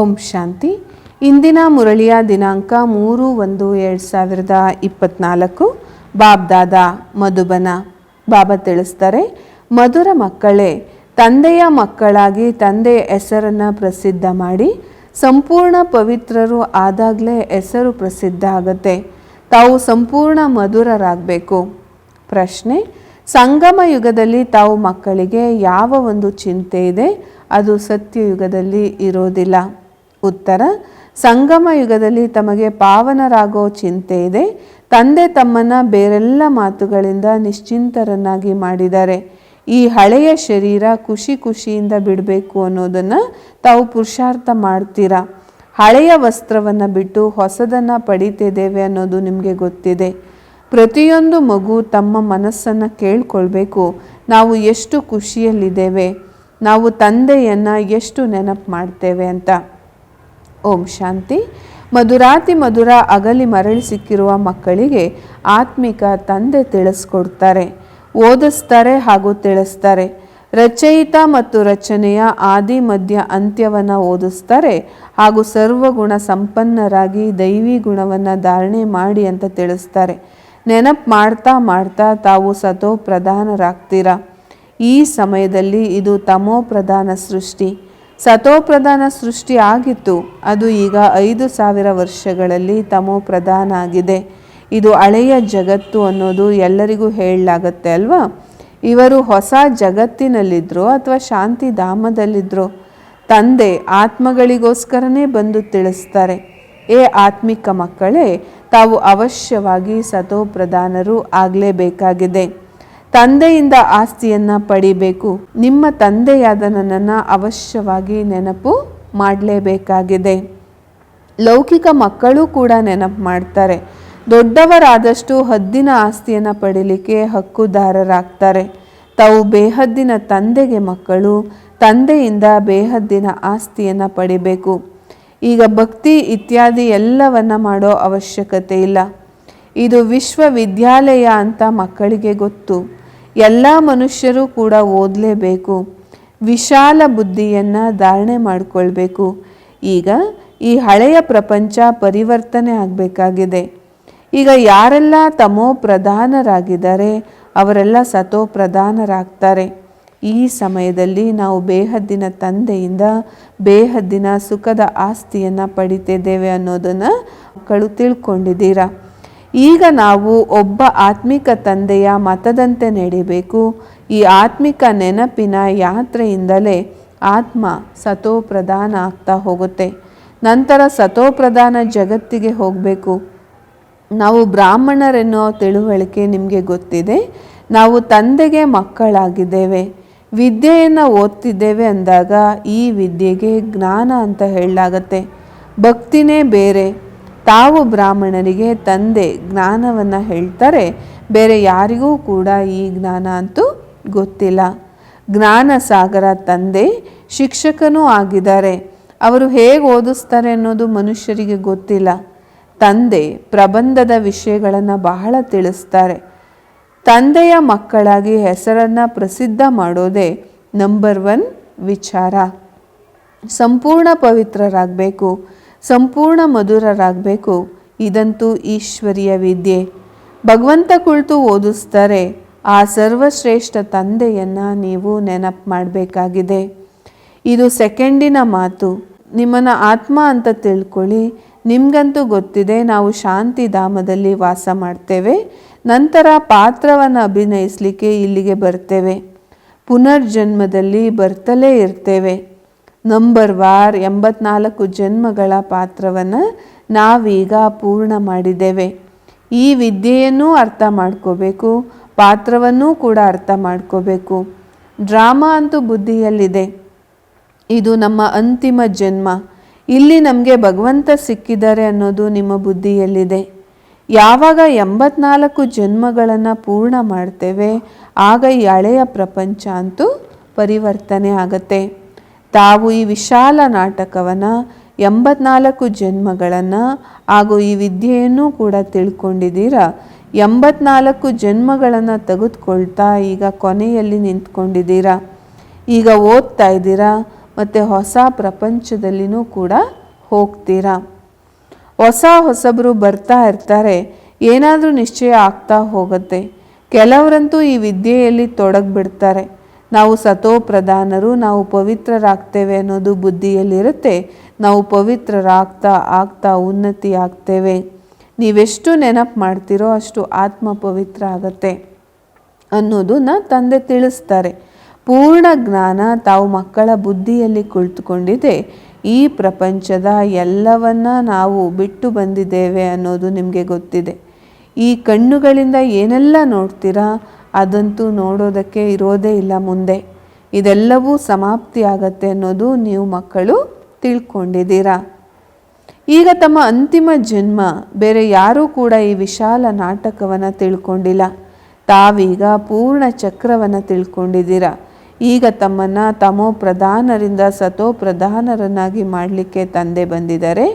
ಓಂ ಶಾಂತಿ. ಇಂದಿನ ಮುರಳಿಯ ದಿನಾಂಕ ಮೂರು ಒಂದು ಎರಡು ಸಾವಿರದ ಇಪ್ಪತ್ನಾಲ್ಕು. ಬಾಬ್ದಾದ ಮಧುಬನ. ಬಾಬಾ ತಿಳಿಸ್ತಾರೆ, ಮಧುರ ಮಕ್ಕಳೇ, ತಂದೆಯ ಮಕ್ಕಳಾಗಿ ತಂದೆಯ ಹೆಸರನ್ನು ಪ್ರಸಿದ್ಧ ಮಾಡಿ, ಸಂಪೂರ್ಣ ಪವಿತ್ರರು ಆದಾಗಲೇ ಹೆಸರು ಪ್ರಸಿದ್ಧ ಆಗುತ್ತೆ. ತಾವು ಸಂಪೂರ್ಣ ಮಧುರರಾಗಬೇಕು. ಪ್ರಶ್ನೆ, ಸಂಗಮ ಯುಗದಲ್ಲಿ ತಾವು ಮಕ್ಕಳಿಗೆ ಯಾವ ಒಂದು ಚಿಂತೆ ಇದೆ? ಅದು ಸತ್ಯಯುಗದಲ್ಲಿ ಇರೋದಿಲ್ಲ. ಉತ್ತರ, ಸಂಗಮ ಯುಗದಲ್ಲಿ ತಮಗೆ ಪಾವನರಾಗೋ ಚಿಂತೆ ಇದೆ. ತಂದೆ ತಮ್ಮನ್ನ ಬೇರೆಲ್ಲ ಮಾತುಗಳಿಂದ ನಿಶ್ಚಿಂತರನ್ನಾಗಿ ಮಾಡಿದ್ದಾರೆ. ಈ ಹಳೆಯ ಶರೀರ ಖುಷಿ ಖುಷಿಯಿಂದ ಬಿಡಬೇಕು ಅನ್ನೋದನ್ನು ತಾವು ಪುರುಷಾರ್ಥ ಮಾಡ್ತೀರಾ? ಹಳೆಯ ವಸ್ತ್ರವನ್ನು ಬಿಟ್ಟು ಹೊಸದನ್ನು ಪಡಿತಿದ್ದೇವೆ ಅನ್ನೋದು ನಿಮಗೆ ಗೊತ್ತಿದೆ. ಪ್ರತಿಯೊಂದು ಮಗು ತಮ್ಮ ಮನಸ್ಸನ್ನು ಕೇಳ್ಕೊಳ್ಬೇಕು. ನಾವು ಎಷ್ಟು ಖುಷಿಯಲ್ಲಿದ್ದೇವೆ. ನಾವು ತಂದೆಯನ್ನು ಎಷ್ಟು ನೆನಪು ಮಾಡ್ತೇವೆ ಅಂತ. ಓಂ ಶಾಂತಿ. ಮಧುರಾತಿ ಮಧುರ ಅಗಲಿ ಮರಳಿ ಸಿಕ್ಕಿರುವ ಮಕ್ಕಳಿಗೆ ಆತ್ಮಿಕ ತಂದೆ ತಿಳಿಸ್ಕೊಡ್ತಾರೆ, ಓದಿಸ್ತಾರೆ ಹಾಗೂ ತಿಳಿಸ್ತಾರೆ. ರಚಯಿತ ಮತ್ತು ರಚನೆಯ ಆದಿ, ಮಧ್ಯ ಅಂತ್ಯವನ್ನು ಓದಿಸ್ತಾರೆ ಹಾಗೂ ಸರ್ವಗುಣ ಸಂಪನ್ನರಾಗಿ ದೈವಿ ಗುಣವನ್ನು ಧಾರಣೆ ಮಾಡಿ ಅಂತ ತಿಳಿಸ್ತಾರೆ. ನೆನಪು ಮಾಡ್ತಾ ಮಾಡ್ತಾ ತಾವು ಸತೋ ಪ್ರಧಾನರಾಗ್ತೀರಾ ಈ ಸಮಯದಲ್ಲಿ ಇದು ತಮೋ ಪ್ರಧಾನ ಸೃಷ್ಟಿ. ಸತೋ ಪ್ರಧಾನ ಸೃಷ್ಟಿ ಆಗಿತ್ತು ಅದು ಈಗ ಐದು ಸಾವಿರ ವರ್ಷಗಳಲ್ಲಿ ತಮೋ ಪ್ರಧಾನ ಆಗಿದೆ. ಇದು ಹಳೆಯ ಜಗತ್ತು ಅನ್ನೋದು ಎಲ್ಲರಿಗೂ ಹೇಳಲಾಗತ್ತೆ ಅಲ್ವಾ? ಇವರು ಹೊಸ ಜಗತ್ತಿನಲ್ಲಿದ್ದರು ಅಥವಾ ಶಾಂತಿ ಧಾಮದಲ್ಲಿದ್ರೋ? ತಂದೆ ಆತ್ಮಗಳಿಗೋಸ್ಕರನೇ ಬಂದು ತಿಳಿಸ್ತಾರೆ. ಏ ಆತ್ಮಿಕ ಮಕ್ಕಳೇ, ತಾವು ಅವಶ್ಯವಾಗಿ ಸತೋಪ್ರಧಾನರು ಆಗಲೇಬೇಕಾಗಿದೆ. ತಂದೆಯಿಂದ ಆಸ್ತಿಯನ್ನು ಪಡಿಬೇಕು. ನಿಮ್ಮ ತಂದೆಯಾದ ನನ್ನನ್ನು ಅವಶ್ಯವಾಗಿ ನೆನಪು ಮಾಡಲೇಬೇಕಾಗಿದೆ. ಲೌಕಿಕ ಮಕ್ಕಳು ಕೂಡ ನೆನಪು ಮಾಡ್ತಾರೆ. ದೊಡ್ಡವರಾದಷ್ಟು ಹದ್ದಿನ ಆಸ್ತಿಯನ್ನು ಪಡೀಲಿಕ್ಕೆ ಹಕ್ಕುದಾರರಾಗ್ತಾರೆ. ತಾವು ಬೇಹದ್ದಿನ ತಂದೆಗೆ ಮಕ್ಕಳು, ತಂದೆಯಿಂದ ಬೇಹದ್ದಿನ ಆಸ್ತಿಯನ್ನು ಪಡಿಬೇಕು. ಈಗ ಭಕ್ತಿ ಇತ್ಯಾದಿ ಎಲ್ಲವನ್ನ ಮಾಡೋ ಅವಶ್ಯಕತೆ ಇಲ್ಲ. ಇದು ವಿಶ್ವವಿದ್ಯಾಲಯ ಅಂತ ಮಕ್ಕಳಿಗೆ ಗೊತ್ತು. ಎಲ್ಲ ಮನುಷ್ಯರು ಕೂಡ ಓದಲೇಬೇಕು. ವಿಶಾಲ ಬುದ್ಧಿಯನ್ನು ಧಾರಣೆ ಮಾಡಿಕೊಳ್ಬೇಕು. ಈಗ ಈ ಹಳೆಯ ಪ್ರಪಂಚ ಪರಿವರ್ತನೆ ಆಗಬೇಕಾಗಿದೆ. ಈಗ ಯಾರೆಲ್ಲ ತಮೋ ಪ್ರಧಾನರಾಗಿದ್ದಾರೆ, ಅವರೆಲ್ಲ ಸತೋ ಪ್ರಧಾನರಾಗ್ತಾರೆ. ಈ ಸಮಯದಲ್ಲಿ ನಾವು ಬೇಹದ್ದಿನ ತಂದೆಯಿಂದ ಬೇಹದ್ದಿನ ಸುಖದ ಆಸ್ತಿಯನ್ನು ಪಡಿತಿದ್ದೇವೆ ಅನ್ನೋದನ್ನು ಮಕ್ಕಳು ತಿಳ್ಕೊಂಡಿದ್ದೀರಾ? ಈಗ ನಾವು ಒಬ್ಬ ಆತ್ಮಿಕ ತಂದೆಯ ಮತದಂತೆ ನಡೆಯಬೇಕು ಈ ಆತ್ಮಿಕ ನೆನಪಿನ ಯಾತ್ರೆಯಿಂದಲೇ ಆತ್ಮ ಸತೋಪ್ರಧಾನ ಆಗ್ತಾ ಹೋಗುತ್ತೆ. ನಂತರ ಸತೋಪ್ರಧಾನ ಜಗತ್ತಿಗೆ ಹೋಗಬೇಕು. ನಾವು ಬ್ರಾಹ್ಮಣರೆನ್ನೋ ತಿಳುವಳಿಕೆ ನಿಮಗೆ ಗೊತ್ತಿದೆ. ನಾವು ತಂದೆಗೆ ಮಕ್ಕಳಾಗಿದ್ದೇವೆ. ವಿದ್ಯೆಯನ್ನು ಓದ್ತಿದ್ದೇವೆ ಅಂದಾಗ ಈ ವಿದ್ಯೆಗೆ ಜ್ಞಾನ ಅಂತ ಹೇಳಲಾಗತ್ತೆ. ಭಕ್ತಿನೇ ಬೇರೆ. ತಾವು ಬ್ರಾಹ್ಮಣರಿಗೆ ತಂದೆ ಜ್ಞಾನವನ್ನು ಹೇಳ್ತಾರೆ, ಬೇರೆ ಯಾರಿಗೂ ಕೂಡ ಈ ಜ್ಞಾನ ಅಂತೂ ಗೊತ್ತಿಲ್ಲ. ಜ್ಞಾನ ಸಾಗರ ತಂದೆ ಶಿಕ್ಷಕನೂ ಆಗಿದ್ದಾರೆ. ಅವರು ಹೇಗೆ ಓದಿಸ್ತಾರೆ ಅನ್ನೋದು ಮನುಷ್ಯರಿಗೆ ಗೊತ್ತಿಲ್ಲ. ತಂದೆ ಪ್ರಬಂಧದ ವಿಷಯಗಳನ್ನು ಬಹಳ ತಿಳಿಸ್ತಾರೆ. ತಂದೆಯ ಮಕ್ಕಳಾಗಿ ಹೆಸರನ್ನು ಪ್ರಸಿದ್ಧ ಮಾಡೋದೇ ನಂಬರ್ ಒನ್ ವಿಚಾರ. ಸಂಪೂರ್ಣ ಪವಿತ್ರರಾಗಬೇಕು. ಸಂಪೂರ್ಣ ಮಧುರರಾಗಬೇಕು. ಇದಂತೂ ಈಶ್ವರಿಯ ವಿದ್ಯೆ. ಭಗವಂತ ಕುಳಿತು ಓದಿಸ್ತಾರೆ, ಆ ಸರ್ವಶ್ರೇಷ್ಠ ತಂದೆಯನ್ನು ನೀವು ನೆನಪು ಮಾಡಬೇಕಾಗಿದೆ. ಇದು ಸೆಕೆಂಡಿನ ಮಾತು. ನಿಮ್ಮನ್ನು ಆತ್ಮ ಅಂತ ತಿಳ್ಕೊಳ್ಳಿ. ನಿಮಗಂತೂ ಗೊತ್ತಿದೆ, ನಾವು ಶಾಂತಿ ಧಾಮದಲ್ಲಿ ವಾಸ ಮಾಡ್ತೇವೆ, ನಂತರ ಪಾತ್ರವನ್ನು ಅಭಿನಯಿಸಲಿಕ್ಕೆ ಇಲ್ಲಿಗೆ ಬರ್ತೇವೆ. ಪುನರ್ಜನ್ಮದಲ್ಲಿ ಬರ್ತಲೇ ಇರ್ತೇವೆ. ನಂಬರ್ ವಾರ್ ಎಂಬತ್ನಾಲ್ಕು ಜನ್ಮಗಳ ಪಾತ್ರವನ್ನು ನಾವೀಗ ಪೂರ್ಣ ಮಾಡಿದ್ದೇವೆ. ಈ ವಿದ್ಯೆಯನ್ನು ಅರ್ಥ ಮಾಡ್ಕೋಬೇಕು, ಪಾತ್ರವನ್ನೂ ಕೂಡ ಅರ್ಥ ಮಾಡ್ಕೋಬೇಕು. ಡ್ರಾಮಾ ಅಂತೂ ಬುದ್ಧಿಯಲ್ಲಿದೆ. ಇದು ನಮ್ಮ ಅಂತಿಮ ಜನ್ಮ. ಇಲ್ಲಿ ನಮಗೆ ಭಗವಂತ ಸಿಕ್ಕಿದ್ದಾರೆ ಅನ್ನೋದು ನಿಮ್ಮ ಬುದ್ಧಿಯಲ್ಲಿದೆ. ಯಾವಾಗ ಎಂಬತ್ನಾಲ್ಕು ಜನ್ಮಗಳನ್ನು ಪೂರ್ಣ ಮಾಡ್ತೇವೆ, ಆಗ ಈ ಹಳೆಯ ಪ್ರಪಂಚ ಅಂತೂ ಪರಿವರ್ತನೆ ಆಗತ್ತೆ. ತಾವು ಈ ವಿಶಾಲ ನಾಟಕವನ್ನು ಎಂಬತ್ನಾಲ್ಕು ಜನ್ಮಗಳನ್ನು ಹಾಗೂ ಈ ವಿದ್ಯೆಯನ್ನು ಕೂಡ ತಿಳ್ಕೊಂಡಿದ್ದೀರಾ? ಎಂಬತ್ನಾಲ್ಕು ಜನ್ಮಗಳನ್ನು ತೆಗೆದುಕೊಳ್ತಾ ಈಗ ಕೊನೆಯಲ್ಲಿ ನಿಂತ್ಕೊಂಡಿದ್ದೀರಾ? ಈಗ ಓದ್ತಾ ಇದ್ದೀರಾ? ಮತ್ತು ಹೊಸ ಪ್ರಪಂಚದಲ್ಲಿನೂ ಕೂಡ ಹೋಗ್ತೀರಾ? ಹೊಸ ಹೊಸಬರು ಬರ್ತಾ ಇರ್ತಾರೆ. ಏನಾದರೂ ನಿಶ್ಚಯ ಆಗ್ತಾ ಹೋಗುತ್ತೆ. ಕೆಲವರಂತೂ ಈ ವಿದ್ಯೆಯಲ್ಲಿ ತೊಡಗಿಬಿಡ್ತಾರೆ. ನಾವು ಸತೋ ಪ್ರಧಾನರು ನಾವು ಪವಿತ್ರರಾಗ್ತೇವೆ ಅನ್ನೋದು ಬುದ್ಧಿಯಲ್ಲಿರುತ್ತೆ. ನಾವು ಪವಿತ್ರರಾಗ್ತಾ ಆಗ್ತಾ ಉನ್ನತಿ ಆಗ್ತೇವೆ ನೀವೆಷ್ಟು ನೆನಪು ಮಾಡ್ತೀರೋ ಅಷ್ಟು ಆತ್ಮ ಪವಿತ್ರ ಆಗತ್ತೆ ಅನ್ನೋದನ್ನ ತಂದೆ ತಿಳಿಸ್ತಾರೆ. ಪೂರ್ಣ ಜ್ಞಾನ ತಾವು ಮಕ್ಕಳ ಬುದ್ಧಿಯಲ್ಲಿ ಕುಳಿತುಕೊಂಡಿದೆ. ಈ ಪ್ರಪಂಚದ ಎಲ್ಲವನ್ನ ನಾವು ಬಿಟ್ಟು ಬಂದಿದ್ದೇವೆ ಅನ್ನೋದು ನಿಮಗೆ ಗೊತ್ತಿದೆ. ಈ ಕಣ್ಣುಗಳಿಂದ ಏನೆಲ್ಲ ನೋಡ್ತೀರಾ? ಅದಂತೂ ನೋಡೋದಕ್ಕೆ ಇರೋದೇ ಇಲ್ಲ ಮುಂದೆ. ಇದೆಲ್ಲವೂ ಸಮಾಪ್ತಿ ಆಗತ್ತೆ ಅನ್ನೋದು ನೀವು ಮಕ್ಕಳು ತಿಳ್ಕೊಂಡಿದ್ದೀರಾ? ಈಗ ತಮ್ಮ ಅಂತಿಮ ಜನ್ಮ, ಬೇರೆ ಯಾರೂ ಕೂಡ ಈ ವಿಶಾಲ ನಾಟಕವನ್ನು ತಿಳ್ಕೊಂಡಿಲ್ಲ. ತಾವೀಗ ಪೂರ್ಣ ಚಕ್ರವನ್ನು ತಿಳ್ಕೊಂಡಿದ್ದೀರಾ? ಈಗ ತಮ್ಮನ್ನು ತಮೋ ಪ್ರಧಾನರಿಂದ ಸತೋ ಪ್ರಧಾನರನ್ನಾಗಿ ಮಾಡಲಿಕ್ಕೆ ತಂದೆ ಬಂದಿದ್ದಾರೆ.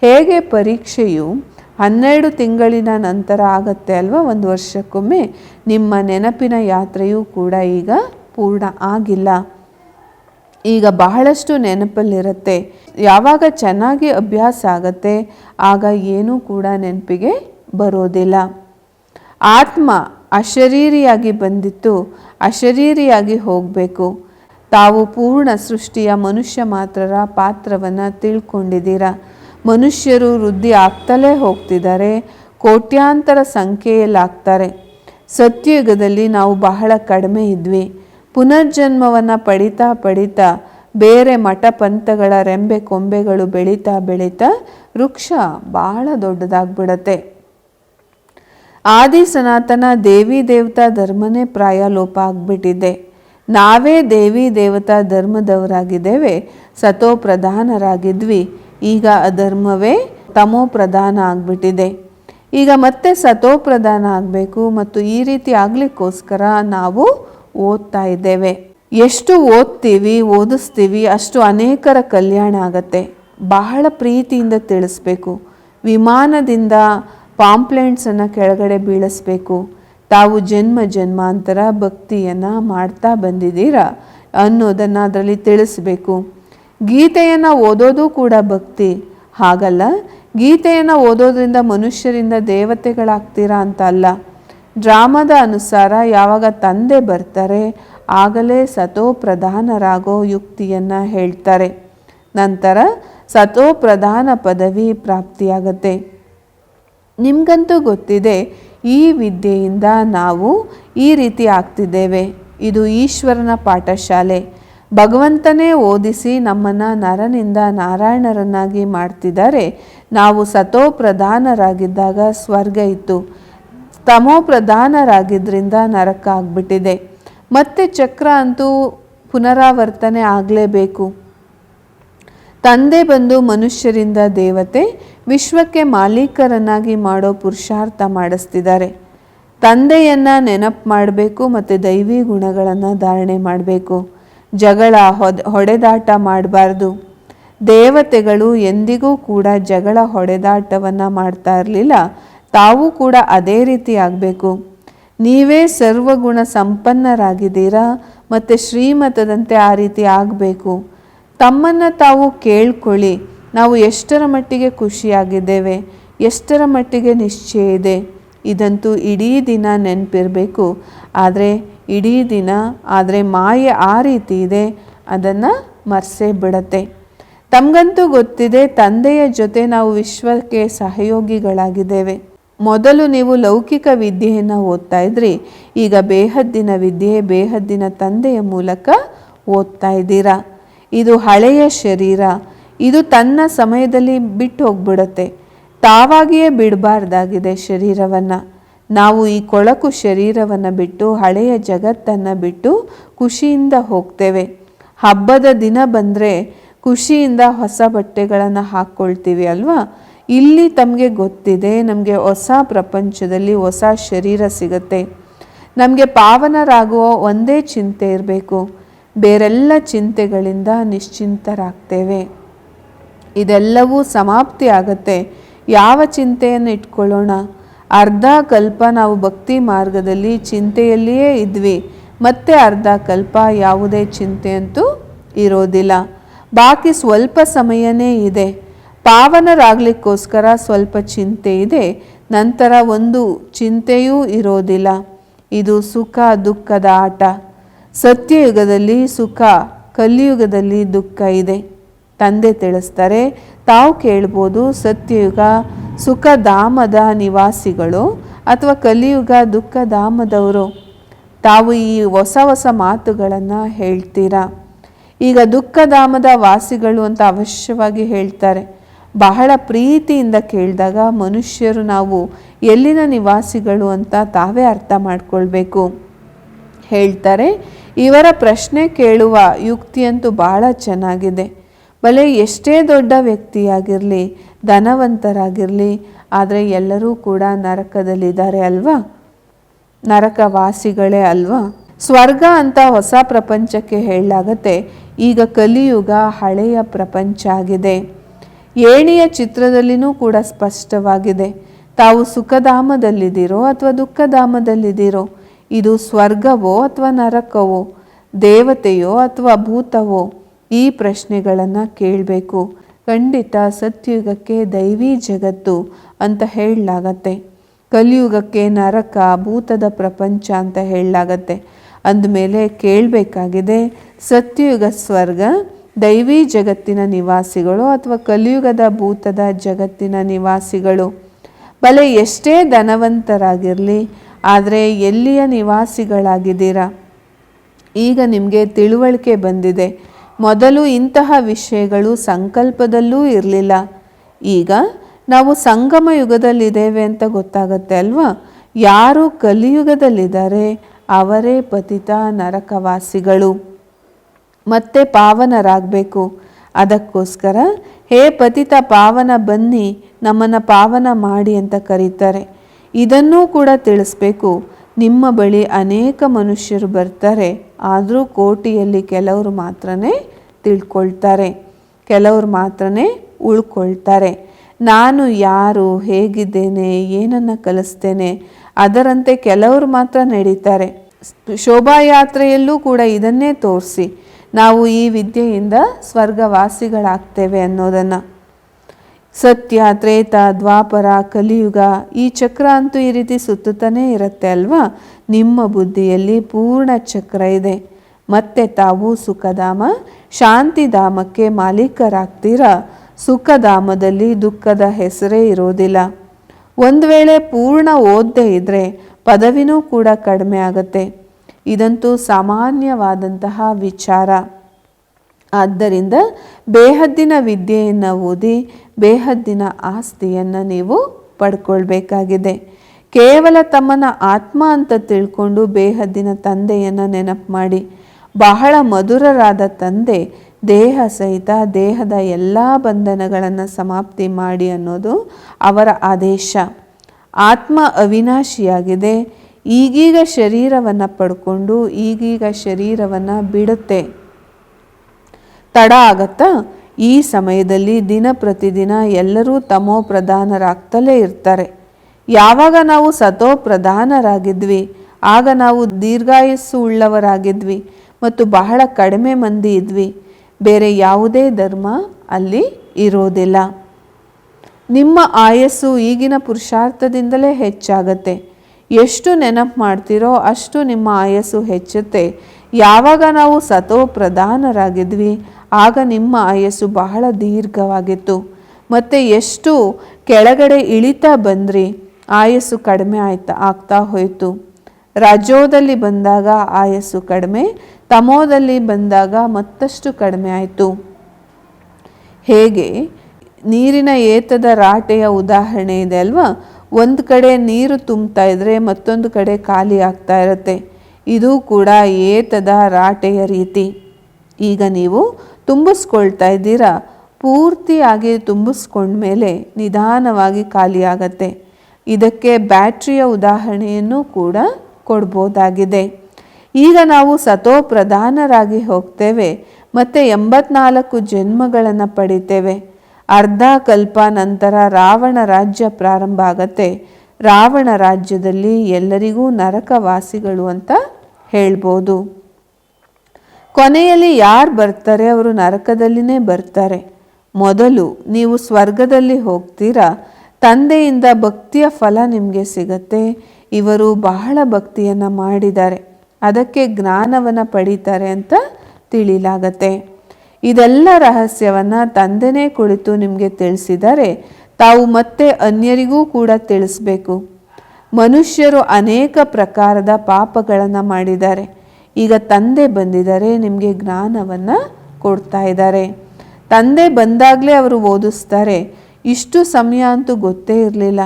ಹೇಗೆ ಪರೀಕ್ಷೆಯು ಹನ್ನೆರಡು ತಿಂಗಳಿನ ನಂತರ ಆಗತ್ತೆ ಅಲ್ವಾ? ಒಂದು ವರ್ಷಕ್ಕೊಮ್ಮೆ ನಿಮ್ಮ ನೆನಪಿನ ಯಾತ್ರೆಯೂ ಕೂಡ ಈಗ ಪೂರ್ಣ ಆಗಿಲ್ಲ. ಈಗ ಬಹಳಷ್ಟು ನೆನಪಲ್ಲಿರುತ್ತೆ. ಯಾವಾಗ ಚೆನ್ನಾಗಿ ಅಭ್ಯಾಸ ಆಗತ್ತೆ, ಆಗ ಏನೂ ಕೂಡ ನೆನಪಿಗೆ ಬರೋದಿಲ್ಲ. ಆತ್ಮ ಅಶರೀರಿಯಾಗಿ ಬಂದಿತ್ತು, ಅಶರೀರಿಯಾಗಿ ಹೋಗಬೇಕು. ತಾವು ಪೂರ್ಣ ಸೃಷ್ಟಿಯ ಮನುಷ್ಯ ಮಾತ್ರರ ಪಾತ್ರವನ್ನು ತಿಳ್ಕೊಂಡಿದ್ದೀರಾ? ಮನುಷ್ಯರು ವೃದ್ಧಿ ಆಗ್ತಲೇ ಹೋಗ್ತಿದ್ದಾರೆ, ಕೋಟ್ಯಾಂತರ ಸಂಖ್ಯೆಯಲ್ಲಾಗ್ತಾರೆ. ಸತ್ಯಯುಗದಲ್ಲಿ ನಾವು ಬಹಳ ಕಡಿಮೆ ಇದ್ವಿ. ಪುನರ್ಜನ್ಮವನ್ನು ಪಡಿತಾ ಪಡಿತಾ ಬೇರೆ ಮಠ ಪಂಥಗಳ ರೆಂಬೆ ಕೊಂಬೆಗಳು ಬೆಳೀತಾ ಬೆಳೀತಾ ವೃಕ್ಷ ಬಹಳ ದೊಡ್ಡದಾಗ್ಬಿಡತ್ತೆ. ಆದಿ ಸನಾತನ ದೇವಿ ದೇವತಾ ಧರ್ಮನೇ ಪ್ರಾಯ ಲೋಪ ಆಗ್ಬಿಟ್ಟಿದೆ. ನಾವೇ ದೇವಿ ದೇವತಾ ಧರ್ಮದವರಾಗಿದ್ದೇವೆ ಸತೋ ಪ್ರಧಾನರಾಗಿದ್ವಿ ಈಗ ಅಧರ್ಮವೇ ತಮೋ ಪ್ರಧಾನ ಆಗಿಬಿಟ್ಟಿದೆ. ಈಗ ಮತ್ತೆ ಸತೋ ಪ್ರಧಾನ ಆಗಬೇಕು ಮತ್ತು ಈ ರೀತಿ ಆಗಲಿಕ್ಕೋಸ್ಕರ ನಾವು ಓದ್ತಾ ಇದ್ದೇವೆ. ಎಷ್ಟು ಓದ್ತೀವಿ, ಓದಿಸ್ತೀವಿ, ಅಷ್ಟು ಅನೇಕರ ಕಲ್ಯಾಣ ಆಗತ್ತೆ. ಬಹಳ ಪ್ರೀತಿಯಿಂದ ತಿಳಿಸ್ಬೇಕು. ವಿಮಾನದಿಂದ ಪಾಂಪ್ಲೆಂಟ್ಸನ್ನು ಕೆಳಗಡೆ ಬೀಳಿಸ್ಬೇಕು. ತಾವು ಜನ್ಮ ಜನ್ಮಾಂತರ ಭಕ್ತಿಯನ್ನು ಮಾಡ್ತಾ ಬಂದಿದ್ದೀರಾ ಅನ್ನೋದನ್ನು ಅದರಲ್ಲಿ ತಿಳಿಸ್ಬೇಕು. ಗೀತೆಯನ್ನು ಓದೋದು ಕೂಡ ಭಕ್ತಿ. ಹಾಗಲ್ಲ, ಗೀತೆಯನ್ನು ಓದೋದ್ರಿಂದ ಮನುಷ್ಯರಿಂದ ದೇವತೆಗಳಾಗ್ತೀರಾ ಅಂತ ಅಲ್ಲ. ಡ್ರಾಮದ ಅನುಸಾರ ಯಾವಾಗ ತಂದೆ ಬರ್ತಾರೆ, ಆಗಲೇ ಸತೋ ಪ್ರಧಾನರಾಗೋ ಯುಕ್ತಿಯನ್ನು ಹೇಳ್ತಾರೆ. ನಂತರ ಸತೋ ಪ್ರಧಾನ ಪದವಿ ಪ್ರಾಪ್ತಿಯಾಗತ್ತೆ. ನಿಮಗಂತೂ ಗೊತ್ತಿದೆ, ಈ ವಿದ್ಯೆಯಿಂದ ನಾವು ಈ ರೀತಿ ಆಗ್ತಿದ್ದೇವೆ. ಇದು ಈಶ್ವರನ ಪಾಠಶಾಲೆ. ಭಗವಂತನೇ ಓದಿಸಿ ನಮ್ಮನ್ನು ನರನಿಂದ ನಾರಾಯಣರನ್ನಾಗಿ ಮಾಡ್ತಿದ್ದಾರೆ. ನಾವು ಸತೋ ಪ್ರಧಾನರಾಗಿದ್ದಾಗ ಸ್ವರ್ಗ ಇತ್ತು. ತಮೋ ಪ್ರಧಾನರಾಗಿದ್ದರಿಂದ ನರಕ ಆಗ್ಬಿಟ್ಟಿದೆ. ಮತ್ತೆ ಚಕ್ರ ಅಂತೂ ಪುನರಾವರ್ತನೆ ಆಗಲೇಬೇಕು. ತಂದೆ ಬಂದು ಮನುಷ್ಯರಿಂದ ದೇವತೆ, ವಿಶ್ವಕ್ಕೆ ಮಾಲೀಕರನ್ನಾಗಿ ಮಾಡೋ ಪುರುಷಾರ್ಥ ಮಾಡಿಸ್ತಿದ್ದಾರೆ. ತಂದೆಯನ್ನು ನೆನಪು ಮಾಡಬೇಕು ಮತ್ತು ದೈವಿ ಗುಣಗಳನ್ನು ಧಾರಣೆ ಮಾಡಬೇಕು. ಜಗಳ ಹೊಡೆದಾಟ ಮಾಡಬಾರ್ದು. ದೇವತೆಗಳು ಎಂದಿಗೂ ಕೂಡ ಜಗಳ ಹೊಡೆದಾಟವನ್ನು ಮಾಡ್ತಾ ಇರಲಿಲ್ಲ. ತಾವು ಕೂಡ ಅದೇ ರೀತಿ ಆಗಬೇಕು. ನೀವೇ ಸರ್ವಗುಣ ಸಂಪನ್ನರಾಗಿದ್ದೀರಾ ಮತ್ತು ಶ್ರೀಮತದಂತೆ ಆ ರೀತಿ ಆಗಬೇಕು. ತಮ್ಮನ್ನು ತಾವು ಕೇಳ್ಕೊಳ್ಳಿ. ನಾವು ಎಷ್ಟರ ಮಟ್ಟಿಗೆ ಖುಷಿಯಾಗಿದ್ದೇವೆ, ಎಷ್ಟರ ಮಟ್ಟಿಗೆ ನಿಶ್ಚಯ ಇದೆ. ಇದಂತೂ ಇಡೀ ದಿನ ನೆನಪಿರಬೇಕು. ಆದರೆ ಇಡೀ ದಿನ, ಆದರೆ ಮಾಯೆ ಆ ರೀತಿ ಇದೆ, ಅದನ್ನು ಮರ್ಸೇ ಬಿಡತ್ತೆ. ತಮಗಂತೂ ಗೊತ್ತಿದೆ, ತಂದೆಯ ಜೊತೆ ನಾವು ವಿಶ್ವಕ್ಕೆ ಸಹಯೋಗಿಗಳಾಗಿದ್ದೇವೆ. ಮೊದಲು ನೀವು ಲೌಕಿಕ ವಿದ್ಯೆಯನ್ನು ಓದ್ತಾ ಇದ್ರಿ, ಈಗ ಬೇಹದ್ದಿನ ವಿದ್ಯೆ, ಬೇಹದ್ದಿನ ತಂದೆಯ ಮೂಲಕ ಓದ್ತಾ ಇದ್ದೀರಾ? ಇದು ಹಳೆಯ ಶರೀರ, ಇದು ತನ್ನ ಸಮಯದಲ್ಲಿ ಬಿಟ್ಟು ಹೋಗ್ಬಿಡುತ್ತೆ ತಾವಾಗಿಯೇ ಬಿಡಬಾರ್ದಾಗಿದೆ ಶರೀರವನ್ನು. ನಾವು ಈ ಕೊಳಕು ಶರೀರವನ್ನು ಬಿಟ್ಟು, ಹಳೆಯ ಜಗತ್ತನ್ನು ಬಿಟ್ಟು ಖುಷಿಯಿಂದ ಹೋಗ್ತೇವೆ. ಹಬ್ಬದ ದಿನ ಬಂದರೆ ಖುಷಿಯಿಂದ ಹೊಸ ಬಟ್ಟೆಗಳನ್ನು ಹಾಕ್ಕೊಳ್ತೀವಿ ಅಲ್ವಾ? ಇಲ್ಲಿ ತಮಗೆ ಗೊತ್ತಿದೆ, ನಮಗೆ ಹೊಸ ಪ್ರಪಂಚದಲ್ಲಿ ಹೊಸ ಶರೀರ ಸಿಗುತ್ತೆ. ನಮಗೆ ಪಾವನರಾಗುವ ಒಂದೇ ಚಿಂತೆ ಇರಬೇಕು. ಬೇರೆಲ್ಲ ಚಿಂತೆಗಳಿಂದ ನಿಶ್ಚಿಂತರಾಗ್ತೇವೆ. ಇದೆಲ್ಲವೂ ಸಮಾಪ್ತಿ ಆಗತ್ತೆ. ಯಾವ ಚಿಂತೆಯನ್ನು ಇಟ್ಕೊಳ್ಳೋಣ? ಅರ್ಧ ಕಲ್ಪ ನಾವು ಭಕ್ತಿ ಮಾರ್ಗದಲ್ಲಿ ಚಿಂತೆಯಲ್ಲಿಯೇ ಇದ್ವಿ. ಮತ್ತೆ ಅರ್ಧ ಕಲ್ಪ ಯಾವುದೇ ಚಿಂತೆ ಅಂತೂ ಇರೋದಿಲ್ಲ. ಬಾಕಿ ಸ್ವಲ್ಪ ಸಮಯನೇ ಇದೆ. ಪಾವನರಾಗಲಿಕ್ಕೋಸ್ಕರ ಸ್ವಲ್ಪ ಚಿಂತೆ ಇದೆ. ನಂತರ ಒಂದು ಚಿಂತೆಯೂ ಇರೋದಿಲ್ಲ. ಇದು ಸುಖ ದುಃಖದ ಆಟ. ಸತ್ಯಯುಗದಲ್ಲಿ ಸುಖ, ಕಲಿಯುಗದಲ್ಲಿ ದುಃಖ ಇದೆ. ತಂದೆ ತಿಳಿಸ್ತಾರೆ, ತಾವು ಕೇಳ್ಬೋದು ಸತ್ಯಯುಗ ಸುಖಧಾಮದ ನಿವಾಸಿಗಳು ಅಥವಾ ಕಲಿಯುಗ ದುಃಖಧಾಮದವರು ತಾವು ಈ ಹೊಸ ಹೊಸ ಮಾತುಗಳನ್ನು ಹೇಳ್ತೀರಾ? ಈಗ ದುಃಖಧಾಮದ ವಾಸಿಗಳು ಅಂತ ಅವಶ್ಯವಾಗಿ ಹೇಳ್ತಾರೆ. ಬಹಳ ಪ್ರೀತಿಯಿಂದ ಕೇಳಿದಾಗ ಮನುಷ್ಯರು ನಾವು ಎಲ್ಲಿನ ನಿವಾಸಿಗಳು ಅಂತ ತಾವೇ ಅರ್ಥ ಮಾಡಿಕೊಳ್ಬೇಕು. ಹೇಳ್ತಾರೆ, ಇವರ ಪ್ರಶ್ನೆ ಕೇಳುವ ಯುಕ್ತಿಯಂತೂ ಬಹಳ ಚೆನ್ನಾಗಿದೆ. ಬಲೆ ಎಷ್ಟೇ ದೊಡ್ಡ ವ್ಯಕ್ತಿಯಾಗಿರಲಿ ಧನವಂತರಾಗಿರಲಿ, ಆದರೆ ಎಲ್ಲರೂ ಕೂಡ ನರಕದಲ್ಲಿದ್ದಾರೆ ಅಲ್ವಾ? ನರಕವಾಸಿಗಳೇ ಅಲ್ವಾ? ಸ್ವರ್ಗ ಅಂತ ಹೊಸ ಪ್ರಪಂಚಕ್ಕೆ ಹೇಳಲಾಗತ್ತೆ. ಈಗ ಕಲಿಯುಗ ಹಳೆಯ ಪ್ರಪಂಚ ಆಗಿದೆ. ಏಣಿಯ ಚಿತ್ರದಲ್ಲಿನೂ ಕೂಡ ಸ್ಪಷ್ಟವಾಗಿದೆ. ತಾವು ಸುಖಧಾಮದಲ್ಲಿದ್ದೀರೋ ಅಥವಾ ದುಃಖಧಾಮದಲ್ಲಿದ್ದೀರೋ, ಇದು ಸ್ವರ್ಗವೋ ಅಥವಾ ನರಕವೋ, ದೇವತೆಯೋ ಅಥವಾ ಭೂತವೋ, ಈ ಪ್ರಶ್ನೆಗಳನ್ನು ಕೇಳಬೇಕು. ಖಂಡಿತ ಸತ್ಯುಗಕ್ಕೆ ದೈವಿ ಜಗತ್ತು ಅಂತ ಹೇಳಲಾಗತ್ತೆ. ಕಲಿಯುಗಕ್ಕೆ ನರಕ ಭೂತದ ಪ್ರಪಂಚ ಅಂತ ಹೇಳಲಾಗತ್ತೆ. ಅಂದಮೇಲೆ ಕೇಳಬೇಕಾಗಿದೆ ಸತ್ಯಯುಗ ಸ್ವರ್ಗ ದೈವಿ ಜಗತ್ತಿನ ನಿವಾಸಿಗಳು ಅಥವಾ ಕಲಿಯುಗದ ಭೂತದ ಜಗತ್ತಿನ ನಿವಾಸಿಗಳು? ಬಲೆ ಎಷ್ಟೇ ಧನವಂತರಾಗಿರಲಿ, ಆದರೆ ಎಲ್ಲಿಯ ನಿವಾಸಿಗಳಾಗಿದ್ದೀರಾ? ಈಗ ನಿಮಗೆ ತಿಳುವಳಿಕೆ ಬಂದಿದೆ. ಮೊದಲು ಇಂತಹ ವಿಷಯಗಳು ಸಂಕಲ್ಪದಲ್ಲೂ ಇರಲಿಲ್ಲ. ಈಗ ನಾವು ಸಂಗಮ ಯುಗದಲ್ಲಿದ್ದೇವೆ ಅಂತ ಗೊತ್ತಾಗತ್ತೆ ಅಲ್ವಾ? ಯಾರು ಕಲಿಯುಗದಲ್ಲಿದ್ದಾರೆ ಅವರೇ ಪತಿತ ನರಕವಾಸಿಗಳು. ಮತ್ತೆ ಪಾವನರಾಗಬೇಕು. ಅದಕ್ಕೋಸ್ಕರ, ಹೇ ಪತಿತ ಪಾವನ ಬನ್ನಿ, ನಮ್ಮನ್ನು ಪಾವನ ಮಾಡಿ ಅಂತ ಕರೀತಾರೆ. ಇದನ್ನೂ ಕೂಡ ತಿಳಿಸ್ಬೇಕು. ನಿಮ್ಮ ಬಳಿ ಅನೇಕ ಮನುಷ್ಯರು ಬರ್ತಾರೆ, ಆದರೂ ಕೋಟಿಯಲ್ಲಿ ಕೆಲವರು ಮಾತ್ರ ತಿಳ್ಕೊಳ್ತಾರೆ, ಕೆಲವರು ಮಾತ್ರ ಉಳ್ಕೊಳ್ತಾರೆ. ನಾನು ಯಾರು, ಹೇಗಿದ್ದೇನೆ, ಏನನ್ನು ಕಲಿಸ್ತೇನೆ, ಅದರಂತೆ ಕೆಲವರು ಮಾತ್ರ ನಡೀತಾರೆ. ಶೋಭಾಯಾತ್ರೆಯಲ್ಲೂ ಕೂಡ ಇದನ್ನೇ ತೋರಿಸಿ. ನಾವು ಈ ವಿದ್ಯೆಯಿಂದ ಸ್ವರ್ಗವಾಸಿಗಳಾಗ್ತೇವೆ ಅನ್ನೋದನ್ನು. ಸತ್ಯ ತ್ರೇತ ದ್ವಾಪರ ಕಲಿಯುಗ ಈ ಚಕ್ರ ಅಂತೂ ಈ ರೀತಿ ಸುತ್ತುತ್ತಾನೇ ಇರುತ್ತೆ ಅಲ್ವಾ? ನಿಮ್ಮ ಬುದ್ಧಿಯಲ್ಲಿ ಪೂರ್ಣ ಚಕ್ರ ಇದೆ. ಮತ್ತೆ ತಾವು ಸುಖಧಾಮ, ಶಾಂತಿಧಾಮಕ್ಕೆ ಮಾಲೀಕರಾಗ್ತೀರಾ? ಸುಖಧಾಮದಲ್ಲಿ ದುಃಖದ ಹೆಸರೇ ಇರೋದಿಲ್ಲ. ಒಂದು ವೇಳೆ ಪೂರ್ಣ ಓದ್ದೇ ಇದ್ದರೆ ಪದವಿನೂ ಕೂಡ ಕಡಿಮೆ ಆಗುತ್ತೆ. ಇದಂತೂ ಸಾಮಾನ್ಯವಾದಂತಹ ವಿಚಾರ. ಆದ್ದರಿಂದ ಬೇಹದ್ದಿನ ವಿದ್ಯೆಯನ್ನು ಓದಿ ಬೇಹದ್ದಿನ ಆಸ್ತಿಯನ್ನು ನೀವು ಪಡ್ಕೊಳ್ಬೇಕಾಗಿದೆ. ಕೇವಲ ತಮ್ಮನ ಆತ್ಮ ಅಂತ ತಿಳ್ಕೊಂಡು ಬೇಹದ್ದಿನ ತಂದೆಯನ್ನು ನೆನಪು ಮಾಡಿ. ಬಹಳ ಮಧುರರಾದ ತಂದೆ, ದೇಹ ಸಹಿತ ದೇಹದ ಎಲ್ಲ ಬಂಧನಗಳನ್ನು ಸಮಾಪ್ತಿ ಮಾಡಿ ಅನ್ನೋದು ಅವರ ಆದೇಶ. ಆತ್ಮ ಅವಿನಾಶಿಯಾಗಿದೆ, ಈಗೀಗ ಶರೀರವನ್ನು ಪಡ್ಕೊಂಡು ಈಗೀಗ ಶರೀರವನ್ನು ಬಿಡುತ್ತೆ. ತಡ ಆಗತ್ತಾ. ಈ ಸಮಯದಲ್ಲಿ ದಿನ ಪ್ರತಿದಿನ ಎಲ್ಲರೂ ತಮೋ ಪ್ರಧಾನರಾಗ್ತಲೇ ಇರ್ತಾರೆ. ಯಾವಾಗ ನಾವು ಸತೋ ಪ್ರಧಾನರಾಗಿದ್ವಿ, ಆಗ ನಾವು ದೀರ್ಘಾಯಸ್ಸು ಉಳ್ಳವರಾಗಿದ್ವಿ ಮತ್ತು ಬಹಳ ಕಡಿಮೆ ಮಂದಿ ಇದ್ವಿ. ಬೇರೆ ಯಾವುದೇ ಧರ್ಮ ಅಲ್ಲಿ ಇರೋದಿಲ್ಲ. ನಿಮ್ಮ ಆಯಸ್ಸು ಈಗಿನ ಪುರುಷಾರ್ಥದಿಂದಲೇ ಹೆಚ್ಚಾಗತ್ತೆ. ಎಷ್ಟು ನೆನಪು ಮಾಡ್ತೀರೋ ಅಷ್ಟು ನಿಮ್ಮ ಆಯಸ್ಸು ಹೆಚ್ಚುತ್ತೆ. ಯಾವಾಗ ನಾವು ಸತೋ ಪ್ರಧಾನರಾಗಿದ್ವಿ ಆಗ ನಿಮ್ಮ ಆಯಸ್ಸು ಬಹಳ ದೀರ್ಘವಾಗಿತ್ತು. ಮತ್ತು ಎಷ್ಟು ಕೆಳಗಡೆ ಇಳಿತಾ ಬಂದ್ರಿ, ಆಯಸ್ಸು ಕಡಿಮೆ ಆಯ್ತಾ, ಆಗ್ತಾ ಹೋಯಿತು. ರಜೋದಲ್ಲಿ ಬಂದಾಗ ಆಯಸ್ಸು ಕಡಿಮೆ, ತಮೋದಲ್ಲಿ ಬಂದಾಗ ಮತ್ತಷ್ಟು ಕಡಿಮೆ ಆಯಿತು. ಹೇಗೆ? ನೀರಿನ ಏತದ ರಾಟೆಯ ಉದಾಹರಣೆ ಇದೆ ಅಲ್ವಾ? ಒಂದು ಕಡೆ ನೀರು ತುಂಬ್ತಾ ಇದ್ರೆ ಮತ್ತೊಂದು ಕಡೆ ಖಾಲಿ ಆಗ್ತಾ ಇರುತ್ತೆ. ಇದು ಕೂಡ ಏತದ ರಾಟೆಯ ರೀತಿ. ಈಗ ನೀವು ತುಂಬಿಸ್ಕೊಳ್ತಾ ಇದ್ದೀರಾ? ಪೂರ್ತಿಯಾಗಿ ತುಂಬಿಸ್ಕೊಂಡ್ಮೇಲೆ ನಿಧಾನವಾಗಿ ಖಾಲಿಯಾಗತ್ತೆ. ಇದಕ್ಕೆ ಬ್ಯಾಟ್ರಿಯ ಉದಾಹರಣೆಯನ್ನು ಕೂಡ ಕೊಡ್ಬೋದಾಗಿದೆ. ಈಗ ನಾವು ಸತೋ ಪ್ರಧಾನರಾಗಿ ಹೋಗ್ತೇವೆ, ಮತ್ತು ಎಂಬತ್ನಾಲ್ಕು ಜನ್ಮಗಳನ್ನು ಪಡಿತೇವೆ. ಅರ್ಧ ಕಲ್ಪ ನಂತರ ರಾವಣ ರಾಜ್ಯ ಪ್ರಾರಂಭ ಆಗತ್ತೆ. ರಾವಣ ರಾಜ್ಯದಲ್ಲಿ ಎಲ್ಲರಿಗೂ ನರಕವಾಸಿಗಳು ಅಂತ ಹೇಳ್ಬೋದು. ಕೊನೆಯಲ್ಲಿ ಯಾರು ಬರ್ತಾರೆ ಅವರು ನರಕದಲ್ಲಿನೇ ಬರ್ತಾರೆ. ಮೊದಲು ನೀವು ಸ್ವರ್ಗದಲ್ಲಿ ಹೋಗ್ತೀರಾ? ತಂದೆಯಿಂದ ಭಕ್ತಿಯ ಫಲ ನಿಮಗೆ ಸಿಗತ್ತೆ. ಇವರು ಬಹಳ ಭಕ್ತಿಯನ್ನು ಮಾಡಿದ್ದಾರೆ. ಅದಕ್ಕೆ ಜ್ಞಾನವನ್ನು ಪಡೀತಾರೆ ಅಂತ ತಿಳಿಲಾಗತ್ತೆ. ಇದೆಲ್ಲ ರಹಸ್ಯವನ್ನು ತಂದೆನೇ ಕುಳಿತು ನಿಮಗೆ ತಿಳಿಸಿದರೆ ತಾವು ಮತ್ತೆ ಅನ್ಯರಿಗೂ ಕೂಡ ತಿಳಿಸ್ಬೇಕು. ಮನುಷ್ಯರು ಅನೇಕ ಪ್ರಕಾರದ ಪಾಪಗಳನ್ನು ಮಾಡಿದ್ದಾರೆ. ಈಗ ತಂದೆ ಬಂದಿದ್ದಾರೆ, ನಿಮಗೆ ಜ್ಞಾನವನ್ನು ಕೊಡ್ತಾ ಇದ್ದಾರೆ. ತಂದೆ ಬಂದಾಗಲೇ ಅವರು ಓದಿಸ್ತಾರೆ. ಇಷ್ಟು ಸಮಯ ಅಂತೂ ಗೊತ್ತೇ ಇರಲಿಲ್ಲ.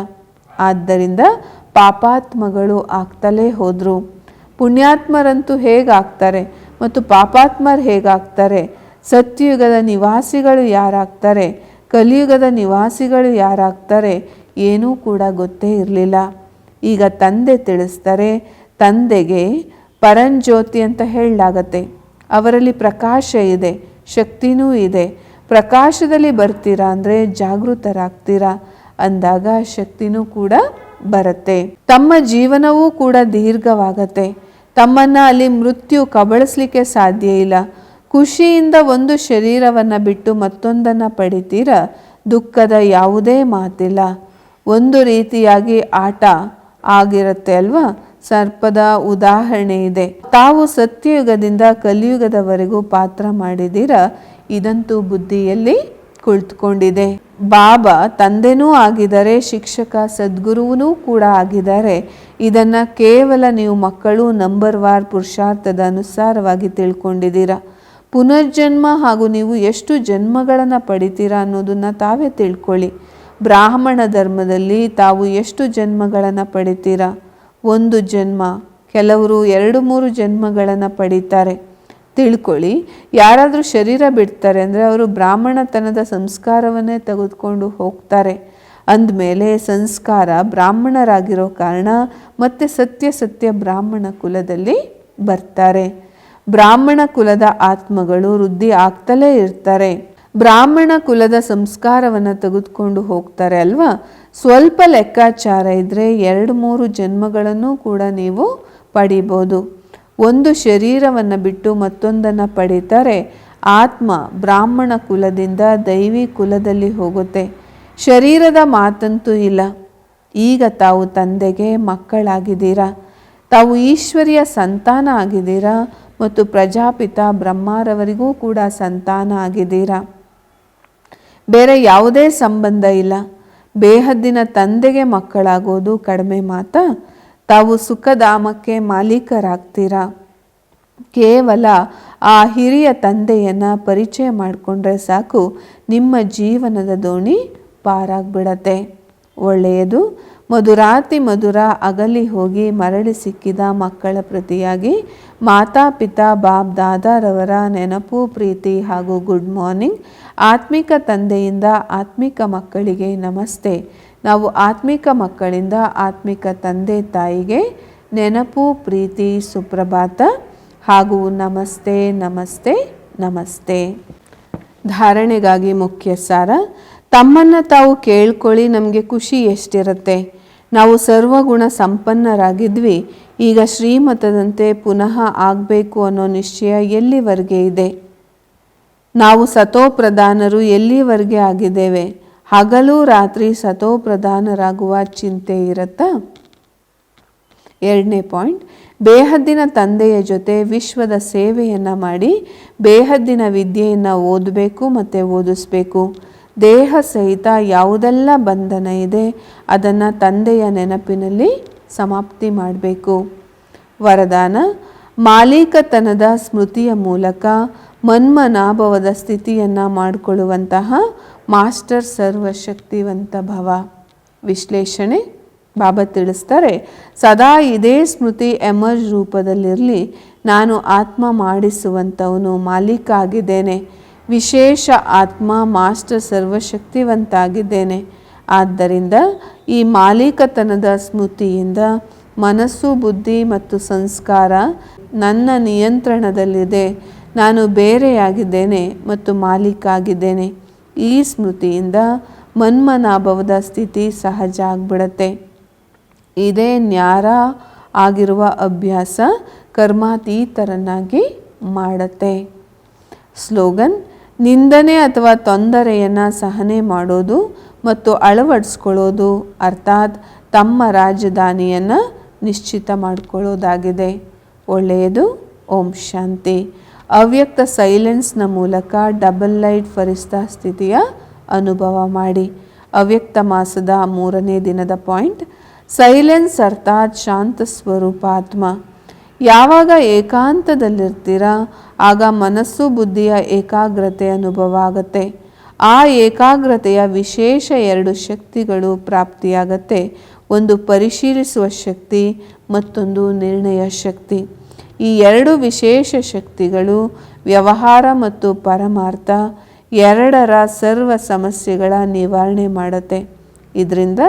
ಆದ್ದರಿಂದ ಪಾಪಾತ್ಮಗಳು ಆಗ್ತಲೇ ಹೋದರು. ಪುಣ್ಯಾತ್ಮರಂತೂ ಹೇಗಾಗ್ತಾರೆ ಮತ್ತು ಪಾಪಾತ್ಮರು ಹೇಗಾಗ್ತಾರೆ? ಸತ್ಯಯುಗದ ನಿವಾಸಿಗಳು ಯಾರಾಗ್ತಾರೆ? ಕಲಿಯುಗದ ನಿವಾಸಿಗಳು ಯಾರಾಗ್ತಾರೆ ಏನೂ ಕೂಡ ಗೊತ್ತೇ ಇರಲಿಲ್ಲ. ಈಗ ತಂದೆ ತಿಳಿಸ್ತಾರೆ, ತಂದೆಗೆ ಪರಂಜ್ಯೋತಿ ಅಂತ ಹೇಳಲಾಗತ್ತೆ. ಅವರಲ್ಲಿ ಪ್ರಕಾಶ ಇದೆ, ಶಕ್ತಿನೂ ಇದೆ. ಪ್ರಕಾಶದಲ್ಲಿ ಬರ್ತೀರಾ ಅಂದರೆ ಜಾಗೃತರಾಗ್ತೀರಾ? ಅಂದಾಗ ಶಕ್ತಿನೂ ಕೂಡ ಬರುತ್ತೆ. ತಮ್ಮ ಜೀವನವೂ ಕೂಡ ದೀರ್ಘವಾಗತ್ತೆ. ತಮ್ಮನ್ನು ಅಲ್ಲಿ ಮೃತ್ಯು ಕಬಳಿಸ್ಲಿಕ್ಕೆ ಸಾಧ್ಯ ಇಲ್ಲ. ಖುಷಿಯಿಂದ ಒಂದು ಶರೀರವನ್ನು ಬಿಟ್ಟು ಮತ್ತೊಂದನ್ನು ಪಡಿತೀರ? ದುಃಖದ ಯಾವುದೇ ಮಾತಿಲ್ಲ. ಒಂದು ರೀತಿಯಾಗಿ ಆಟ ಆಗಿರುತ್ತೆ ಅಲ್ವಾ? ಸರ್ಪದ ಉದಾಹರಣೆ ಇದೆ. ತಾವು ಸತ್ಯಯುಗದಿಂದ ಕಲಿಯುಗದವರೆಗೂ ಪಾತ್ರ ಮಾಡಿದ್ದೀರ ಇದಂತೂ ಬುದ್ಧಿಯಲ್ಲಿ ಕುಳಿತುಕೊಂಡಿದೆ. ಬಾಬಾ ತಂದೆನೂ ಆಗಿದ್ದಾರೆ, ಶಿಕ್ಷಕ ಸದ್ಗುರುವೂ ಕೂಡ ಆಗಿದ್ದಾರೆ. ಇದನ್ನು ಕೇವಲ ನೀವು ಮಕ್ಕಳು ನಂಬರ್ ವಾರ್ ಪುರುಷಾರ್ಥದ ಅನುಸಾರವಾಗಿ ತಿಳ್ಕೊಂಡಿದ್ದೀರಾ ಪುನರ್ಜನ್ಮ ಹಾಗೂ ನೀವು ಎಷ್ಟು ಜನ್ಮಗಳನ್ನು ಪಡಿತೀರಾ ಅನ್ನೋದನ್ನು ತಾವೇ ತಿಳ್ಕೊಳ್ಳಿ. ಬ್ರಾಹ್ಮಣ ಧರ್ಮದಲ್ಲಿ ತಾವು ಎಷ್ಟು ಜನ್ಮಗಳನ್ನು ಪಡಿತೀರಾ? ಒಂದು ಜನ್ಮ, ಕೆಲವರು ಎರಡು ಮೂರು ಜನ್ಮಗಳನ್ನು ಪಡೀತಾರೆ. ತಿಳ್ಕೊಳ್ಳಿ, ಯಾರಾದರೂ ಶರೀರ ಬಿಡ್ತಾರೆ ಅಂದರೆ ಅವರು ಬ್ರಾಹ್ಮಣತನದ ಸಂಸ್ಕಾರವನ್ನೇ ತೆಗೆದುಕೊಂಡು ಹೋಗ್ತಾರೆ. ಅಂದಮೇಲೆ ಸಂಸ್ಕಾರ ಬ್ರಾಹ್ಮಣರಾಗಿರೋ ಕಾರಣ ಮತ್ತೆ ಸತ್ಯ ಸತ್ಯ ಬ್ರಾಹ್ಮಣ ಕುಲದಲ್ಲಿ ಬರ್ತಾರೆ. ಬ್ರಾಹ್ಮಣ ಕುಲದ ಆತ್ಮಗಳು ವೃದ್ಧಿ ಆಗ್ತಲೇ ಇರ್ತಾರೆ. ಬ್ರಾಹ್ಮಣ ಕುಲದ ಸಂಸ್ಕಾರವನ್ನು ತೆಗೆದುಕೊಂಡು ಹೋಗ್ತಾರೆ ಅಲ್ವಾ? ಸ್ವಲ್ಪ ಲೆಕ್ಕಾಚಾರ ಇದ್ದರೆ ಎರಡು ಮೂರು ಜನ್ಮಗಳನ್ನು ಕೂಡ ನೀವು ಪಡಿಬೋದು. ಒಂದು ಶರೀರವನ್ನು ಬಿಟ್ಟು ಮತ್ತೊಂದನ್ನು ಪಡಿತಾರೆ. ಆತ್ಮ ಬ್ರಾಹ್ಮಣ ಕುಲದಿಂದ ದೈವಿ ಕುಲದಲ್ಲಿ ಹೋಗುತ್ತೆ. ಶರೀರದ ಮಾತಂತೂ ಇಲ್ಲ. ಈಗ ತಾವು ತಂದೆಗೆ ಮಕ್ಕಳಾಗಿದ್ದೀರಾ? ತಾವು ಈಶ್ವರಿಯ ಸಂತಾನ ಆಗಿದ್ದೀರಾ? ಮತ್ತು ಪ್ರಜಾಪಿತ ಬ್ರಹ್ಮಾರವರಿಗೂ ಕೂಡ ಸಂತಾನ ಆಗಿದ್ದೀರಾ? ಬೇರೆ ಯಾವುದೇ ಸಂಬಂಧ ಇಲ್ಲ. ಬೇಹದ್ದಿನ ತಂದೆಗೆ ಮಕ್ಕಳಾಗೋದು ಕಡಿಮೆ ಮಾತಾ? ತಾವು ಸುಖಧಾಮಕ್ಕೆ ಮಾಲೀಕರಾಗ್ತೀರಾ? ಕೇವಲ ಆ ಹಿರಿಯ ತಂದೆಯನ್ನು ಪರಿಚಯ ಮಾಡಿಕೊಂಡ್ರೆ ಸಾಕು, ನಿಮ್ಮ ಜೀವನದ ದೋಣಿ ಪಾರಾಗ್ಬಿಡತ್ತೆ. ಒಳ್ಳೆಯದು ಮಧುರಾತಿ ಮಧುರ ಅಗಲಿ ಹೋಗಿ ಮರಳಿ ಸಿಕ್ಕಿದ ಮಕ್ಕಳ ಪ್ರತಿಯಾಗಿ ಮಾತಾ, ಪಿತಾ ಬಾಬ್ ದಾದಾರವರ ನೆನಪು, ಪ್ರೀತಿ ಹಾಗೂ ಗುಡ್ ಮಾರ್ನಿಂಗ್. ಆತ್ಮಿಕ ತಂದೆಯಿಂದ ಆತ್ಮಿಕ ಮಕ್ಕಳಿಗೆ ನಮಸ್ತೆ. ನಾವು ಆತ್ಮಿಕ ಮಕ್ಕಳಿಂದ ಆತ್ಮಿಕ ತಂದೆ ತಾಯಿಗೆ ನೆನಪು, ಪ್ರೀತಿ, ಸುಪ್ರಭಾತ ಹಾಗೂ ನಮಸ್ತೆ ನಮಸ್ತೆ ನಮಸ್ತೆ. ಧಾರಣೆಗಾಗಿ ಮುಖ್ಯ ಸಾರ ತಮ್ಮನ್ನು ತಾವು ಕೇಳ್ಕೊಳ್ಳಿ, ನಮಗೆ ಖುಷಿ ಎಷ್ಟಿರುತ್ತೆ. ನಾವು ಸರ್ವಗುಣ ಸಂಪನ್ನರಾಗಿದ್ವಿ. ಈಗ ಶ್ರೀಮತದಂತೆ ಪುನಃ ಆಗಬೇಕು ಅನ್ನೋ ನಿಶ್ಚಯ ಎಲ್ಲಿವರೆಗೆ ಇದೆ? ನಾವು ಸತೋಪ್ರಧಾನರು ಎಲ್ಲಿವರೆಗೆ ಆಗಿದ್ದೇವೆ? ಹಗಲು ರಾತ್ರಿ ಸತೋಪ್ರಧಾನರಾಗುವ ಚಿಂತೆ ಇರುತ್ತಾ? ಎರಡನೇ ಪಾಯಿಂಟ್, ಬೇಹದ್ದಿನ ತಂದೆಯ ಜೊತೆ ವಿಶ್ವದ ಸೇವೆಯನ್ನು ಮಾಡಿ, ಬೇಹದ್ದಿನ ವಿದ್ಯೆಯನ್ನು ಓದಬೇಕು ಮತ್ತು ಓದಿಸ್ಬೇಕು. ದೇಹ ಸಹಿತ ಯಾವುದೆಲ್ಲ ಬಂಧನ ಇದೆ, ಅದನ್ನು ತಂದೆಯ ನೆನಪಿನಲ್ಲಿ ಸಮಾಪ್ತಿ ಮಾಡಬೇಕು. ವರದಾನ, ಮಾಲೀಕತನದ ಸ್ಮೃತಿಯ ಮೂಲಕ ಮನ್ಮನಾಭವದ ಸ್ಥಿತಿಯನ್ನು ಮಾಡಿಕೊಳ್ಳುವಂತಹ ಮಾಸ್ಟರ್ ಸರ್ವಶಕ್ತಿವಂತ ಭವ. ವಿಶ್ಲೇಷಣೆ ಬಾಬಾ ತಿಳಿಸ್ತಾರೆ, ಸದಾ ಇದೇ ಸ್ಮೃತಿ ಎಮರ್ಜ್ ರೂಪದಲ್ಲಿರಲಿ, ನಾನು ಆತ್ಮ ಮಾಡಿಸುವಂಥವನು ಮಾಲೀಕ ಆಗಿದ್ದೇನೆ. ವಿಶೇಷ ಆತ್ಮ ಮಾಸ್ಟರ್ ಸರ್ವಶಕ್ತಿವಂತಾಗಿದ್ದೇನೆ. ಆದ್ದರಿಂದ ಈ ಮಾಲೀಕತನದ ಸ್ಮೃತಿಯಿಂದ ಮನಸ್ಸು, ಬುದ್ಧಿ ಮತ್ತು ಸಂಸ್ಕಾರ ನನ್ನ ನಿಯಂತ್ರಣದಲ್ಲಿದೆ. ನಾನು ಬೇರೆಯಾಗಿದ್ದೇನೆ ಮತ್ತು ಮಾಲೀಕ ಆಗಿದ್ದೇನೆ ಈ ಸ್ಮೃತಿಯಿಂದ ಮನ್ಮನಾಭವದ ಸ್ಥಿತಿ ಸಹಜ ಆಗ್ಬಿಡತ್ತೆ. ಇದೇ ನ್ಯಾರ ಆಗಿರುವ ಅಭ್ಯಾಸ ಕರ್ಮಾತೀತರನ್ನಾಗಿ ಮಾಡತ್ತೆ. ಸ್ಲೋಗನ್ ನಿಂದನೆ ಅಥವಾ ತೊಂದರೆಯನ್ನು ಸಹನೆ ಮಾಡೋದು ಮತ್ತು ಅಳವಡಿಸ್ಕೊಳ್ಳೋದು ಅರ್ಥಾತ್ ತಮ್ಮ ರಾಜಧಾನಿಯನ್ನು ನಿಶ್ಚಿತ ಮಾಡಿಕೊಳ್ಳೋದಾಗಿದೆ. ಒಳ್ಳೆಯದು. ಓಂ ಶಾಂತಿ. ಅವ್ಯಕ್ತ ಸೈಲೆನ್ಸ್ನ ಮೂಲಕ ಡಬಲ್ ಲೈಟ್ ಫರಿಸ್ತ ಸ್ಥಿತಿಯ ಅನುಭವ ಮಾಡಿ. ಅವ್ಯಕ್ತ ಮಾಸದ ಮೂರನೇ ದಿನದ ಪಾಯಿಂಟ್ ಸೈಲೆನ್ಸ್ ಅರ್ಥಾತ್ ಶಾಂತ ಸ್ವರೂಪಾತ್ಮ ಯಾವಾಗ ಏಕಾಂತದಲ್ಲಿರ್ತೀರ, ಆಗ ಮನಸ್ಸು ಬುದ್ಧಿಯ ಏಕಾಗ್ರತೆ ಅನುಭವ ಆಗತ್ತೆ. ಆ ಏಕಾಗ್ರತೆಯ ವಿಶೇಷ ಎರಡು ಶಕ್ತಿಗಳು ಪ್ರಾಪ್ತಿಯಾಗತ್ತೆ. ಒಂದು ಪರಿಶೀಲಿಸುವ ಶಕ್ತಿ, ಮತ್ತೊಂದು ನಿರ್ಣಯ ಶಕ್ತಿ. ಈ ಎರಡು ವಿಶೇಷ ಶಕ್ತಿಗಳು ವ್ಯವಹಾರ ಮತ್ತು ಪರಮಾರ್ಥ ಎರಡರ ಸರ್ವ ಸಮಸ್ಯೆಗಳ ನಿವಾರಣೆ ಮಾಡುತ್ತೆ. ಇದರಿಂದ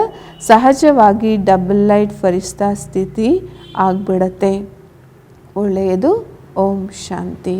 ಸಹಜವಾಗಿ ಡಬಲ್ ಲೈಟ್ ಫರಿಸ್ತಾ ಸ್ಥಿತಿ ಆಗ್ಬಿಡತ್ತೆ. ಒಳ್ಳೆಯದು. ಓಂ ಶಾಂತಿ.